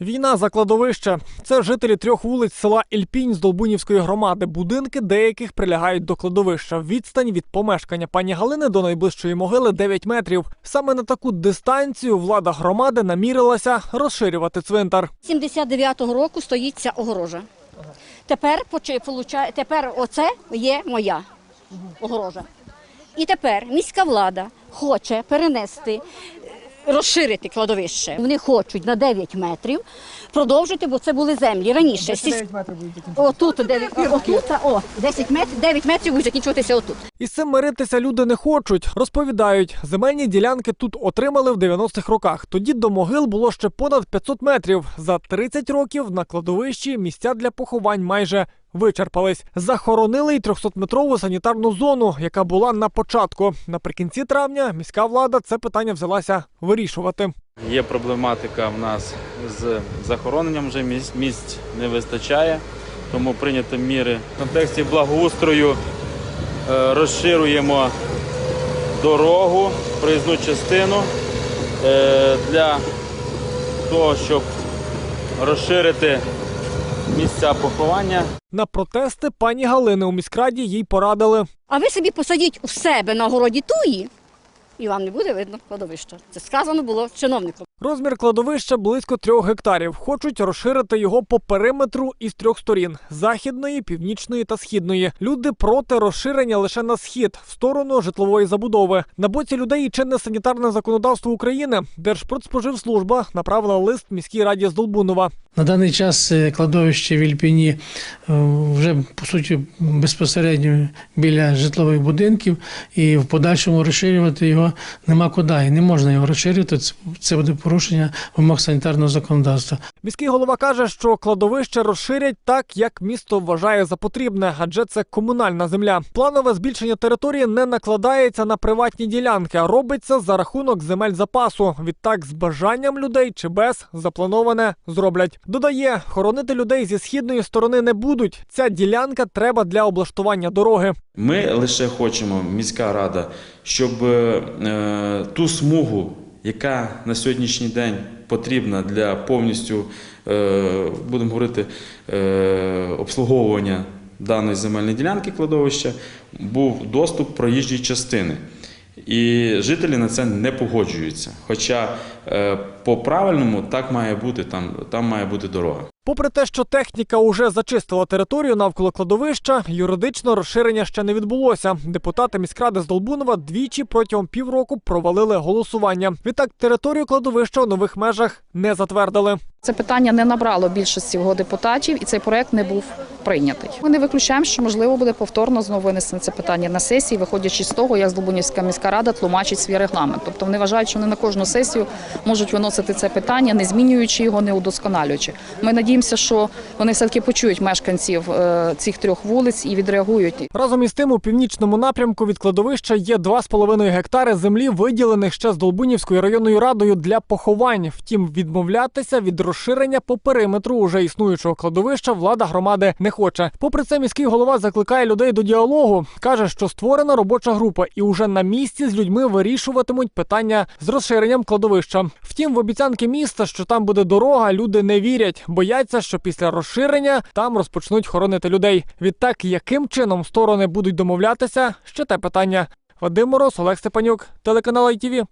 Війна за кладовище. Це жителі трьох вулиць села Ільпінь з Долбунівської громади. Будинки деяких прилягають до кладовища. Відстань від помешкання пані Галини до найближчої могили 9 метрів. Саме на таку дистанцію влада громади намірилася розширювати цвинтар. 79-го року стоїть ця огорожа. Тепер, тепер оце є моя огорожа. І тепер міська влада хоче перенести, розширити кладовище. Вони хочуть на 9 метрів продовжити, бо це були землі раніше. Сіль- Отут, 9, отут, о, 10 метрів, 9 метрів будуть закінчуватися отут. Із цим миритися люди не хочуть. Розповідають, земельні ділянки тут отримали в 90-х роках. Тоді до могил було ще понад 500 метрів. За 30 років на кладовищі місця для поховань майже вичерпались. Захоронили й 300-метрову санітарну зону, яка була на початку. Наприкінці травня міська влада це питання взялася вирішувати. Є проблематика в нас з захороненням, вже місць, місць не вистачає, тому прийняті міри. В контексті благоустрою е, розширюємо дорогу, проїзну частину е, для того, щоб розширити місця поховання. На протести пані Галини у міськраді їй порадили. А ви собі посадіть у себе на городі туї, і вам не буде видно кладовища. Це сказано було чиновником. Розмір кладовища близько трьох гектарів. Хочуть розширити його по периметру із трьох сторін: західної, північної та східної. Люди проти розширення лише на схід, в сторону житлової забудови. На боці людей і чинне санітарне законодавство України. Держпродспоживслужба направила лист міській раді з Долбунова. На даний час е, кладовище в Ільпіні е, вже по суті безпосередньо біля житлових будинків, і в подальшому розширювати його нема куди. І не можна його розширювати. Це- Це буде порушення вимог санітарного законодавства. Міський голова каже, що кладовище розширять так, як місто вважає за потрібне, адже це комунальна земля. Планове збільшення території не накладається на приватні ділянки, а робиться за рахунок земель запасу. Відтак, з бажанням людей чи без заплановане зроблять. Додає, хоронити людей зі східної сторони не будуть. Ця ділянка треба для облаштування дороги. Ми лише хочемо, міська рада, щоб е, ту смугу, яка на сьогоднішній день потрібна для повністю, е, будемо говорити, е, обслуговування даної земельної ділянки кладовища, був доступ проїжджої частини. І жителі на це не погоджуються. Хоча е, по правильному так має бути, там, там має бути дорога. Попри те, що техніка уже зачистила територію навколо кладовища, юридично розширення ще не відбулося. Депутати міськради з Долбунова двічі протягом півроку провалили голосування. Відтак територію кладовища у нових межах не затвердили. Це питання не набрало більшості його депутатів, і цей проект не був прийнятий. Ми не виключаємо, що можливо буде повторно знову винесено це питання на сесії, виходячи з того, як Здолбунівська міська рада тлумачить свій регламент. Тобто вони вважають, що вони на кожну сесію можуть виносити це питання, не змінюючи його, не удосконалюючи. Ми надіємося, що вони все таки почують мешканців е, цих трьох вулиць і відреагують. Разом із тим, у північному напрямку від кладовища є 2,5 гектари землі, виділених ще з Долбунівською районною радою для поховань. Втім, відмовлятися від розширення по периметру уже існуючого кладовища влада громади не хоче. Попри це, міський голова закликає людей до діалогу. каже, що створена робоча група, і уже на місці з людьми вирішуватимуть питання з розширенням кладовища. Втім, в обіцянки міста, що там буде дорога, люди не вірять, бояться, що після розширення там розпочнуть хоронити людей. Відтак, яким чином сторони будуть домовлятися, ще те питання. Вадим Мороз, Олег Степанюк, телеканал ITV.